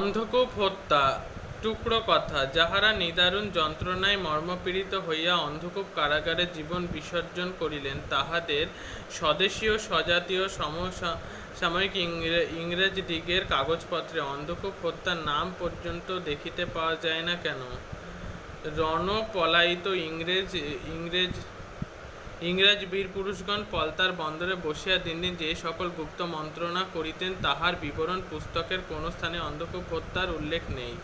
অন্ধকূপ হত্যা টুকরো কথা, যাহারা নিদারুণ যন্ত্রণায় মর্মপীড়িত হইয়া অন্ধকূপ কারাগারে জীবন বিসর্জন করিলেন, তাহাদের স্বদেশীয়, স্বজাতীয়, সমসা- সাময়িক ইংরে- ইংরেজদিগের কাগজপত্রে অন্ধকূপ হত্যার নাম পর্যন্ত দেখিতে পাওয়া যায় না কেন? রণপলায়িত ইংরেজ ইংরেজ ইংরাজ বীর পুরুষগণ পলতার বন্দরে বসিয়া দিন দিন যে সকল গুপ্ত মন্ত্রণা করিতেন, তাহার বিবরণ পুস্তকের কোন স্থানে অন্ধকূপ হত্যার উল্লেখ নেই।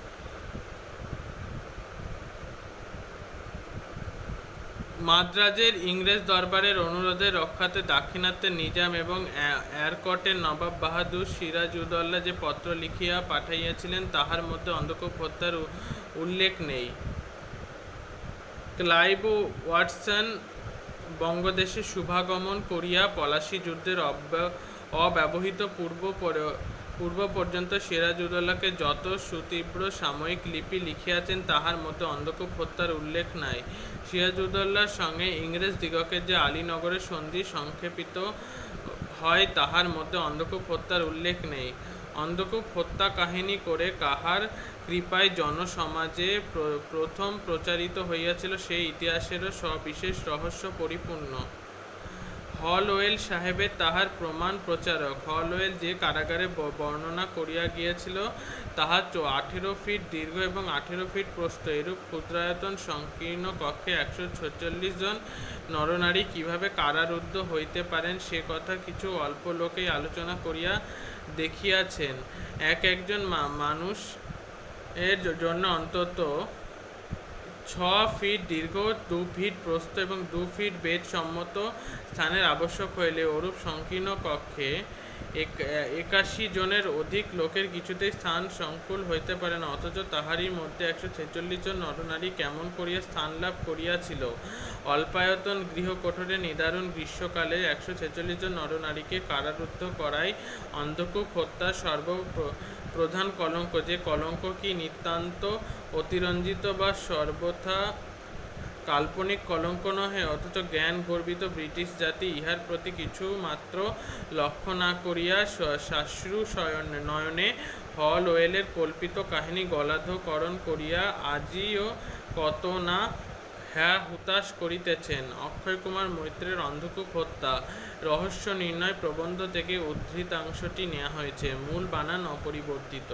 মাদ্রাজের ইংরেজ দরবারের অনুরোধে রক্ষাতে দাক্ষিণাত্যের নিজাম এবং এ- এরকটের নবাব বাহাদুর সিরাজউদ্দৌলা যে পত্র লিখিয়া পাঠাইয়াছিলেন, তাহার মধ্যে অন্ধকূপ হত্যার উল্লেখ নেই। ক্লাইভ ওয়াটসন বঙ্গদেশে শুভাগমন করিয়া পলাশী যুদ্ধের অব্য- অব্যবহৃত পূর্ব পূর্ব পর্যন্ত সিরাজউদ্দৌলাকে যত সুতীব্র সাময়িক লিপি লিখিয়াছেন, তাহার মধ্যে অন্ধকূপ হত্যার উল্লেখ নাই। সিরাজউদ্দৌলার সঙ্গে ইংরেজ দিগকের যে আলীনগরের সন্ধি সংক্ষেপিত হয়, তাহার মধ্যে অন্ধকূপ হত্যার উল্লেখ নেই। অন্ধকূপ হত্যা কাহিনী করে কাহার কৃপায় জনসমাজে প্রথম প্রচারিত হইয়াছিল সেই ইতিহাসেরও সবিশেষ রহস্য পরিপূর্ণ। হলওয়েল সাহেবের তাহার প্রমাণ প্রচারক। হলওয়েল যে কারাগারে বর্ণনা করিয়া গিয়েছিল, তাহা আঠেরো ফিট দীর্ঘ এবং আঠেরো ফিট প্রস্থ। এরূপ ক্ষুদ্রায়তন সংকীর্ণ কক্ষে একশো ছচল্লিশ জন নরনারী কীভাবে কারারুদ্ধ হইতে পারেন, সে কথা কিছু অল্প লোকেই আলোচনা করিয়া দেখিয়াছেন। এক একজন মানুষ এর জন্য অন্তত ছ ফিট দীর্ঘ, দু ফিট প্রস্থ এবং দু ফিট বেদ সম্মত স্থানের আবশ্যক হইলে ওরূপ সংকীর্ণ কক্ষে একাশি জনের অধিক লোকের কিছুতেই স্থান সংকুল হইতে পারে না, অথচ তাহারই মধ্যে একশো ছেচল্লিশ জন নরনারী কেমন করিয়া স্থান লাভ করিয়াছিল? অল্পায়তন গৃহকোঠরে নিদারুণ গ্রীষ্মকালে একশো ছেচল্লিশ জন নরনারীকে কারারুদ্ধ করাই অন্ধকূপ হত্যার সর্ব প্রধান কলঙ্ক। যে কলঙ্ক কি নিতান্ত অতিরঞ্জিত বা সর্বথা কাল্পনিক কলঙ্ক নহে, অথচ জ্ঞান গর্বিত ব্রিটিশ জাতি ইহার প্রতি কিছু মাত্র লক্ষ্য না করিয়া শাশ্রু শয়ন নয়নে হল ওয়েলের কল্পিত কাহিনী গলাধকরণ করিয়া আজিও কত না হ্যাঁ হুতাশ করিতেছেন। অক্ষয় কুমার মৈত্রের অন্ধকূপ হত্যা, রহস্য নির্ণয় প্রবন্ধ থেকে উদ্ধৃতাংশটি নেওয়া হয়েছে। মূল বানান অপরিবর্তিত